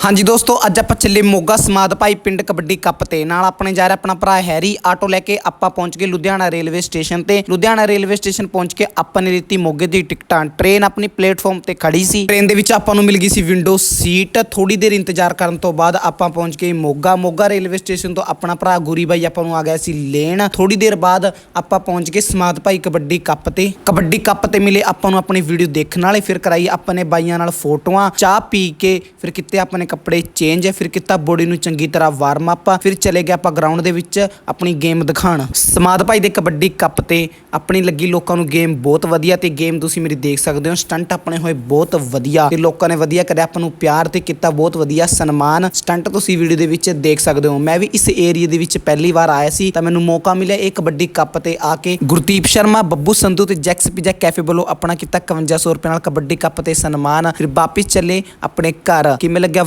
ਹਾਂਜੀ ਦੋਸਤੋ, ਅੱਜ ਆਪਾਂ ਚੱਲੇ ਮੋਗਾ ਸਮਾਦ ਭਾਈ ਪਿੰਡ ਕਬੱਡੀ ਕੱਪ ਤੇ। ਨਾਲ ਆਪਣੇ ਜਾ ਰਿਹਾ ਆਪਣਾ ਭਰਾ ਹੈਰੀ, ਆਟੋ ਲੈ ਕੇ ਆਪਾਂ ਪਹੁੰਚ ਗਏ ਲੁਧਿਆਣਾ ਰੇਲਵੇ ਸਟੇਸ਼ਨ ਤੇ। ਲੁਧਿਆਣਾ ਰੇਲਵੇ ਸਟੇਸ਼ਨ ਪਹੁੰਚ ਕੇ ਆਪਾਂ ਨੇ ਲਿੱਤੀ ਮੋਗੇ ਦੀ ਟਿਕਟਾਂ। ਟ੍ਰੇਨ ਆਪਣੀ ਪਲੇਟਫਾਰਮ ਤੇ ਖੜੀ ਸੀ। ਟ੍ਰੇਨ ਦੇ ਵਿੱਚ ਆਪਾਂ ਨੂੰ ਮਿਲ ਗਈ ਸੀ ਵਿੰਡੋ ਸੀਟ। ਥੋੜੀ ਦੇਰ ਇੰਤਜ਼ਾਰ ਕਰਨ ਤੋਂ ਬਾਅਦ ਆਪਾਂ ਪਹੁੰਚ ਗਏ ਮੋਗਾ। ਮੋਗਾ ਰੇਲਵੇ ਸਟੇਸ਼ਨ ਤੋਂ ਆਪਣਾ ਭਰਾ ਗੁਰੀ ਬਾਈ ਆਪਾਂ ਨੂੰ ਆ ਗਿਆ ਸੀ ਲੈਣ। ਥੋੜੀ ਦੇਰ ਬਾਅਦ ਆਪਾਂ ਪਹੁੰਚ ਗਏ ਸਮਾਦ ਭਾਈ ਕਬੱਡੀ ਕੱਪ ਤੇ। ਕਬੱਡੀ ਕੱਪ ਤੇ ਮਿਲੇ ਆਪਾਂ ਨੂੰ ਆਪਣੀ ਵੀਡੀਓ ਦੇਖਣ ਵਾਲੇ। ਫਿਰ ਕਰਾਈ ਆਪਾਂ ਨੇ ਬਾਈਆਂ ਨਾਲ ਫੋਟੋਆਂ, ਚਾਹ ਪੀ ਕੇ। ਫਿਰ ਕਿਤੇ ਆਪਾਂ ਨੇ ਕੱਪੜੇ ਚੇਂਜ ਫਿਰ ਕੀਤਾ ਬੋਡੀ ਨੂੰ ਚੰਗੀ ਤਰ੍ਹਾਂ ਵਾਰਮ ਅਪ ਫਿਰ ਚਲੇ ਗਏ ਆਪਾਂ ਗਰਾਊਂਡ ਦੇ ਵਿੱਚ ਆਪਣੀ ਗੇਮ ਦਿਖਾਣ ਸਮਾਦ ਭਾਈ ਦੇ ਕਬੱਡੀ ਕੱਪ ਤੇ ਆਪਣੀ ਲੱਗੀ ਲੋਕਾਂ ਨੂੰ ਗੇਮ ਬਹੁਤ ਵਧੀਆ ਤੇ ਗੇਮ ਤੁਸੀਂ ਮੇਰੀ ਦੇਖ ਸਕਦੇ ਹੋ ਸਟੰਟ ਆਪਣੇ ਹੋਏ ਬਹੁਤ ਵਧੀਆ ਤੇ ਲੋਕਾਂ ਨੇ ਵਧੀਆ ਕਰਿਆ, ਆਪਾਂ ਨੂੰ ਪਿਆਰ ਤੇ ਕੀਤਾ ਬਹੁਤ ਵਧੀਆ ਸਨਮਾਨ। ਸਟੰਟ ਤੁਸੀਂ ਵੀਡੀਓ ਦੇ ਵਿੱਚ ਦੇਖ ਸਕਦੇ ਹੋ। ਮੈਂ ਵੀ ਇਸ ਏਰੀਆ ਦੇ ਵਿੱਚ ਪਹਿਲੀ ਵਾਰ ਆਇਆ ਸੀ, ਤਾਂ ਮੈਨੂੰ ਮੌਕਾ ਮਿਲਿਆ ਇਹ ਕਬੱਡੀ ਕੱਪ ਤੇ ਆ ਕੇ। ਗੁਰਦੀਪ ਸ਼ਰਮਾ, ਬੱਬੂ ਸੰਧੂ ਤੇ ਜੈਕਸ ਪੀਜਾ ਕੈਫੇ ਵੱਲੋਂ ਆਪਣਾ ਕੀਤਾ 5100 ਰੁਪਏ ਨਾਲ ਕਬੱਡੀ ਕੱਪ ਤੇ ਸਨਮਾਨ। ਫਿਰ ਵਾਪਿਸ ਚੱਲੇ ਆਪਣੇ ਘਰ। ਕਿਵੇਂ ਲੱਗਿਆ